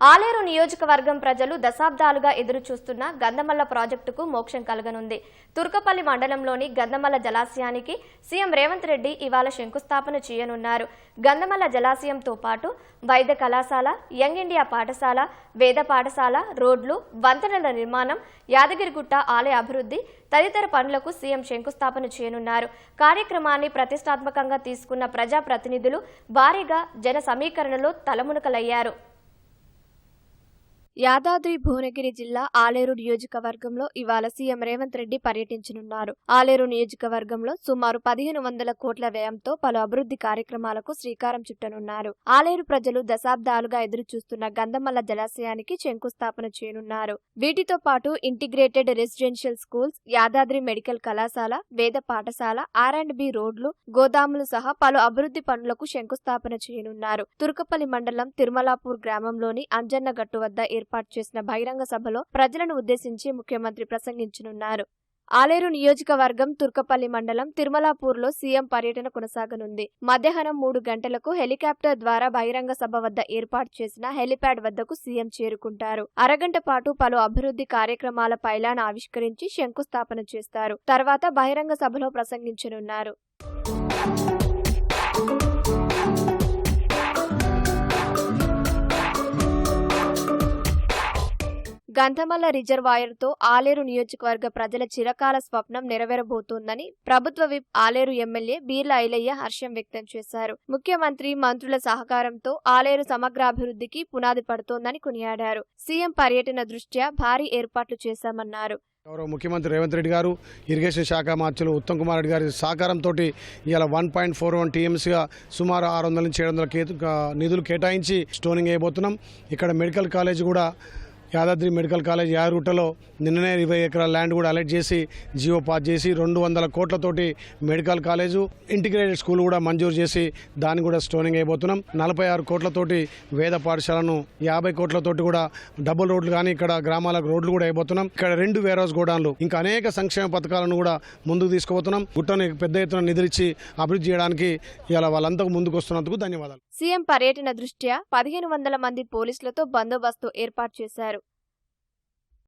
ఆలేరు నియోజకవర్గం ప్రజలు దశాబ్దాలుగా ఎదురుచూస్తున్న గంధమల్ల ప్రాజెక్టుకు మోక్షం కలగనుంది. తుర్కపల్లి మండలంలోని గంధమల్ల జలాశయానికి సీఎం రేవంత్ రెడ్డి ఇవాళ శంకుస్థాపన చేయనున్నారు. గంధమల్ల జలాశయంతో పాటు వైద్య కళాశాల యంగ్ ఇండియా పాఠశాల వేద పాఠశాల రోడ్లు వంతెనల నిర్మాణం యాదగిరిగుట్ట ఆలయ అభివృద్ధి తదితర పనులకు సీఎం శంకుస్థాపన చేయనున్నారు. కార్యక్రమాన్ని ప్రతిష్టాత్మకంగా తీసుకున్న ప్రజాప్రతినిధులు భారీగా జన సమీకరణలో తలమునకలయ్యారు. యాదాద్రి భువనగిరి జిల్లా ఆలేరు నియోజకవర్గంలో ఇవాళ సీఎం రేవంత్ రెడ్డి పర్యటించనున్నారు. ఆలేరు నియోజకవర్గంలో సుమారు పదిహేను వందల కోట్ల వ్యయంతో పలు అభివృద్ధి కార్యక్రమాలకు శ్రీకారం చుట్టనున్నారు. ఆలేరు ప్రజలు దశాబ్దాలుగా ఎదురు చూస్తున్న గంధమల్ల జలాశయానికి శంకుస్థాపన చేయనున్నారు. వీటితో పాటు integrated residential schools Yadadri medical కళాశాల వేద పాఠశాల ఆర్ అండ్ బి రోడ్లు గోదాములు సహా పలు అభివృద్ధి పనులకు శంకుస్థాపన చేయనున్నారు. తుర్కపల్లి మండలం తిరుమలాపూర్ గ్రామంలోని అంజన్నగట్టు వద్ద వద్ద ఏర్పాటు చేసిన బహిరంగ సభలో ప్రజలను ఉద్దేశించి ముఖ్యమంత్రి ప్రసంగించనున్నారు. ఆలేరు నియోజకవర్గం తుర్కపల్లి మండలం తిరుమలాపూర్లో సీఎం పర్యటన కొనసాగనుంది. మధ్యాహ్నం మూడు గంటలకు హెలికాప్టర్ ద్వారా బహిరంగ సభ వద్ద ఏర్పాటు చేసిన హెలిప్యాడ్ వద్దకు సీఎం చేరుకుంటారు. అరగంట పాటు పలు అభివృద్ధి కార్యక్రమాల పైలాన్ ఆవిష్కరించి శంకుస్థాపన చేస్తారు. తర్వాత బహిరంగ సభలో ప్రసంగించనున్నారు. గంధమల్ల రిజర్వాయర్తో ఆలేరు నియోజకవర్గ ప్రజల చిరకాల స్వప్నం నెరవేరబోతోందని ప్రభుత్వ విప్ ఆలేరు ఎమ్మెల్యే బీర్ల ఐలయ్య హర్షం వ్యక్తం చేశారు. ముఖ్యమంత్రి మంత్రుల సహకారంతో ఆలేరు సమగ్రాభివృద్ధికి పునాది పడుతోందని కొనియాడారు. సీఎం పర్యటన దృష్ట్యా భారీ ఏర్పాట్లు చేశామన్నారు. గౌరవ ముఖ్యమంత్రి రేవంత్ రెడ్డి గారు ఇరిగేషన్ శాఖ మార్చులు ఉత్తమ్ కుమార్ రెడ్డి గారి సహకారంతో ఇవాళ వన్ పాయింట్ ఫోర్ వన్ టీఎంసీగా సుమారు ఆరు వందల నుంచి ఏడు వందల నిధులు కేటాయించి స్టోనింగ్ వేయబోతున్నాం. ఇక్కడ మెడికల్ కాలేజ్ కూడా యాదాద్రి మెడికల్ కాలేజ్ యారుటలో నిన్ననే ఇరవై ఎకరాల ల్యాండ్ కూడా అలర్ట్ చేసి జియో పాస్ చేసి రెండు వందల కోట్లతోటి మెడికల్ కాలేజు ఇంటిగ్రేటెడ్ స్కూల్ కూడా మంజూరు చేసి దాన్ని కూడా స్టోనింగ్ అయిపోతున్నాం. నలభై ఆరు కోట్లతోటి వేద పాఠశాలను యాభై కోట్లతోటి కూడా డబుల్ రోడ్లు కానీ ఇక్కడ గ్రామాలకు రోడ్లు కూడా అయిపోతున్నాం. ఇక్కడ రెండు వేర్ గోడాన్లు ఇంకా అనేక సంక్షేమ పథకాలను కూడా ముందుకు తీసుకుపోతున్నాం. గుట్టను పెద్ద ఎత్తున నిధులిచ్చి అభివృద్ధి చేయడానికి ఇలా వాళ్ళంతకు ముందుకు వస్తున్నందుకు ధన్యవాదాలు. సీఎం పర్యటన దృష్ట్యా పదిహేను వందల మంది పోలీసులతో బందోబస్తు ఏర్పాటు చేశారు.